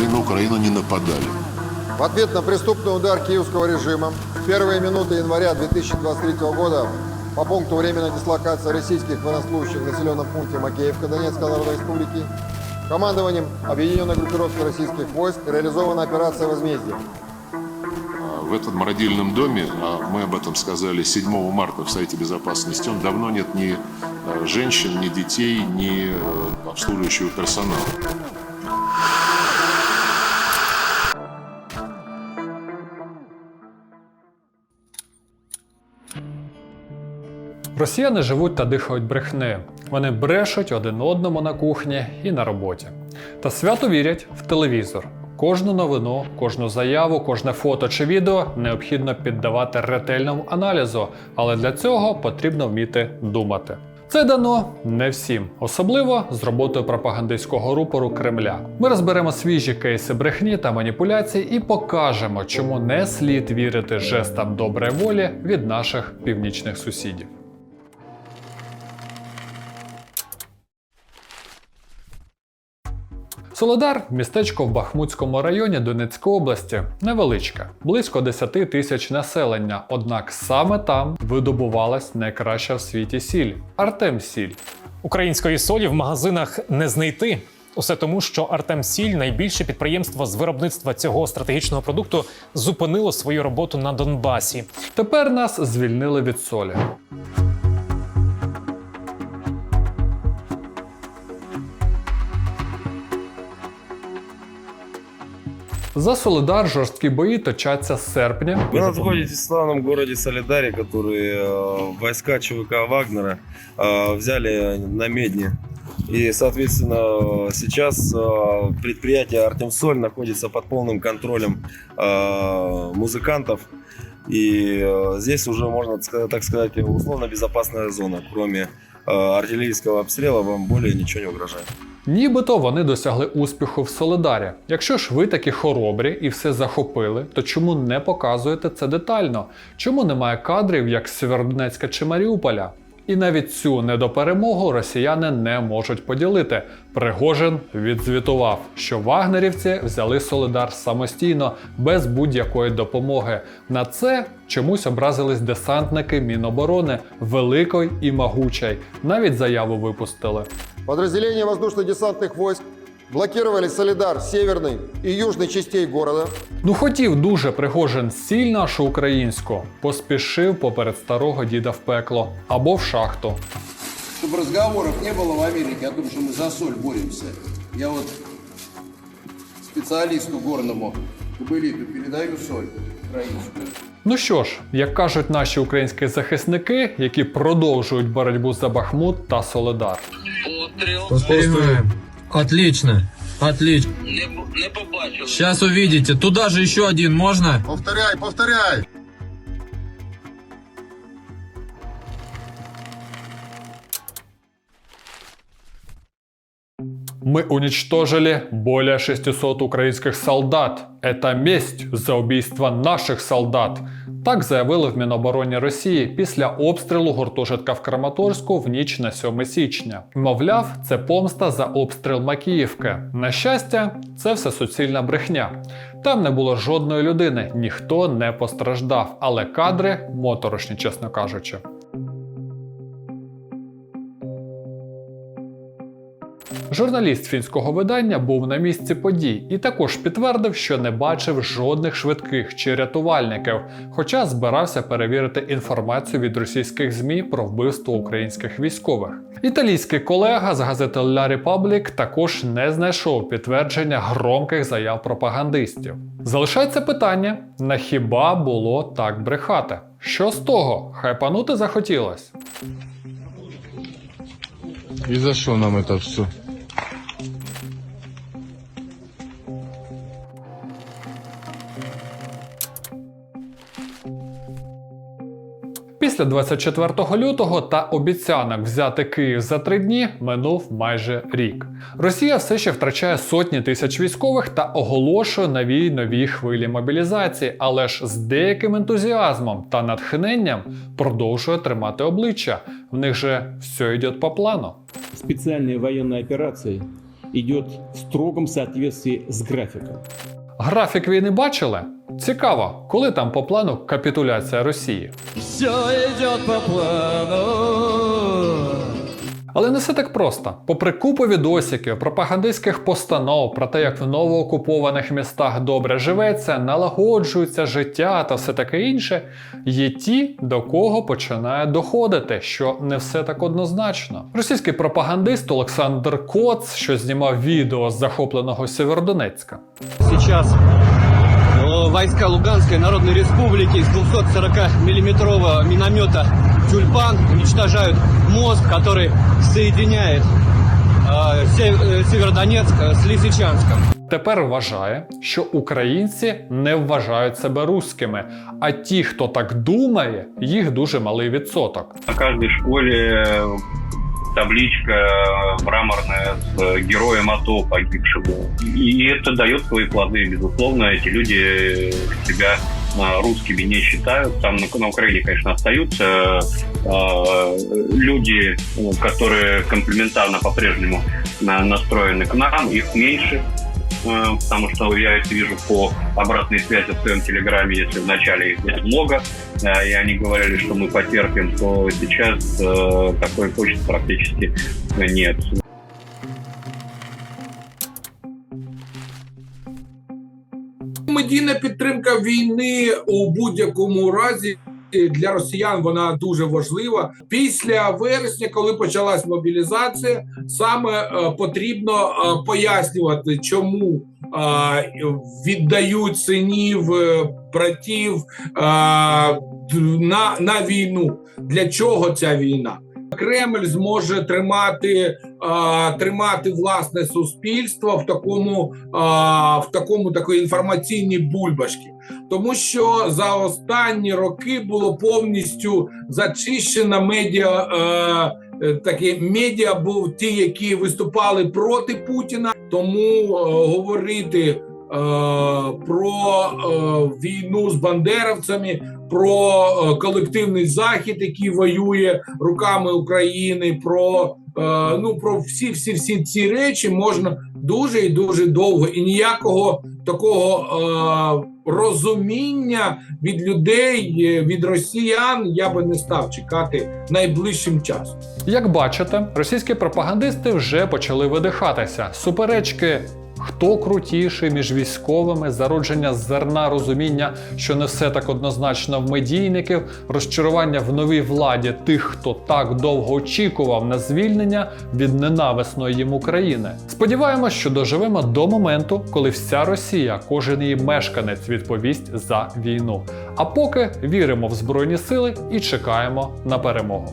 мы на Украину не нападали. В ответ на преступный удар киевского режима в первые минуты января 2023 года по пункту временной дислокации российских военнослужащих в населенном пункте Макеевка Донецкой Народной Республики командованием Объединенной группировки российских войск реализована операция «Возмездие». А В этом родильном доме, а мы об этом сказали 7 марта в Совете Безопасности, он давно нет ни э, женщин, ни детей, ни э, обслуживающего персонала. Росіяни живуть та дихають брехнею. Вони брешуть один одному на кухні і на роботі. Та свято вірять в телевізор. Кожну новину, кожну заяву, кожне фото чи відео необхідно піддавати ретельному аналізу, але для цього потрібно вміти думати. Це дано не всім, особливо з роботою пропагандистського рупору Кремля. Ми розберемо свіжі кейси брехні та маніпуляцій і покажемо, чому не слід вірити жестам доброї волі від наших північних сусідів. Солодар містечко в Бахмутському районі Донецької області невеличке, близько 10 тисяч населення. Однак саме там видобувалась найкраща в світі сіль Артем Сіль. Української солі в магазинах не знайти. Усе тому, що Артем Сіль, найбільше підприємство з виробництва цього стратегічного продукту, зупинило свою роботу на Донбасі. Тепер нас звільнили від солі. За Солидар жорсткі бої точаться з серпня. Вы находитесь в славном городе Солидаре, который э, войска ЧВК Вагнера э, взяли на Медне. И, соответственно, сейчас э, предприятие Артемсоль находится под полным контролем э, музыкантов. И э, здесь уже, можно ска- так сказать, условно безопасная зона. Кроме э, артиллерийского обстрела вам более ничего не угрожает. Нібито вони досягли успіху в Солидарі. Якщо ж ви такі хоробрі і все захопили, то чому не показуєте це детально? Чому немає кадрів як Сєвєродонецька чи Маріуполя? І навіть цю недоперемогу росіяни не можуть поділити. Пригожин відзвітував, що вагнерівці взяли Солидар самостійно, без будь-якої допомоги. На це чомусь образились десантники Міноборони великої і могучої. Навіть заяву випустили. Подрозділення воздушно-десантних войск блокировали Солидар северной и южной частей города, Ну хотів дуже Пригожин сіль нашу українську, поспішив поперед старого діда в пекло або в шахту. Чтобы разговоров не было в Америке о том, что мы за соль боремся. Я вот специалисту горному Кобылиту передаю соль украинскую. Ну що ж, як кажуть наші українські захисники, які продовжують боротьбу за Бахмут та Солидар. Понимаем. Отлично. Отлично. Не, не побачив. Сейчас увидите. Туда же еще один можно? Повторяй, повторяй! Мы уничтожили более 600 украинских солдат. Это месть за убийство наших солдат. Так заявили в Мінобороні Росії після обстрілу гуртожитка в Краматорську в ніч на 7 січня. Мовляв, це помста за обстріл Макіївки. На щастя, це все суцільна брехня. Там не було жодної людини, ніхто не постраждав, але кадри моторошні, чесно кажучи. Журналіст фінського видання був на місці подій і також підтвердив, що не бачив жодних швидких чи рятувальників, хоча збирався перевірити інформацію від російських ЗМІ про вбивство українських військових. Італійський колега з газети La Republic також не знайшов підтвердження громких заяв пропагандистів. Залишається питання: на хіба було так брехати? Що з того? Хайпанути захотілось? И за что нам это все? Після 24 лютого та обіцянок взяти Київ за три дні минув майже рік. Росія все ще втрачає сотні тисяч військових та оголошує нові нові хвилі мобілізації, але ж з деяким ентузіазмом та натхненням продовжує тримати обличчя. В них же все йде по плану. специальные военные операции идет в строгом соответствии с графиком. Графік війни бачили? Цікаво, коли там по плану капітуляція Росії. Все идет по плану. Але не все так просто. Попри купу відосиків, пропагандистських постанов про те, як в новоокупованих містах добре живеться, налагоджується життя та все таке інше, є ті, до кого починає доходити, що не все так однозначно. Російський пропагандист Олександр Коц, що знімав відео з захопленого Сєвєродонецька. Сейчас э, войска Луганской Народной Республики из 240-миллиметрового миномета «Тюльпан» уничтожают мост, который соединяет э, Сев- э, Северодонецк э, с Лисичанском. Тепер вважає, що українці не вважають себе руськими, а ті, хто так думає, їх дуже малий відсоток. На каждой школе табличка мраморная с э, героем АТО погибшего. И это дает свои плоды. Безусловно, эти люди себя э, русскими не считают. Там на, на Украине, конечно, остаются э, люди, которые комплементарно по-прежнему на- настроены к нам. Их меньше. Э, Потому что я это вижу по обратной связи в своем телеграме, если вначале их было много, э, и они говорили, что мы потерпим, то сейчас э, такой почты практически нет. Медійна підтримка війни у будь-якому разі для росіян вона дуже важлива. Після вересня, коли почалась мобілізація, саме е, потрібно е, пояснювати, чому е, віддають синів, братів на, на війну. Для чого ця війна? Кремль зможе тримати, тримати власне суспільство в такому, в такому такої інформаційній бульбашці, тому що за останні роки було повністю зачищена медіа. Е, е, Такі медіа був ті, які виступали проти Путіна. Тому е, говорити про війну з бандеровцями, про е, колективний захід, який воює руками України, про е, ну про всі всі всі ці речі можна дуже і дуже довго, і ніякого такого е, розуміння від людей, від росіян я би не став чекати найближчим часом. Як бачите, російські пропагандисти вже почали видихатися. Суперечки. Хто крутіший між військовими, зародження зерна розуміння, що не все так однозначно в медійників, розчарування в новій владі тих, хто так довго очікував на звільнення від ненависної їм України. Сподіваємось, що доживемо до моменту, коли вся Росія, кожен її мешканець відповість за війну. А поки віримо в збройні сили і чекаємо на перемогу.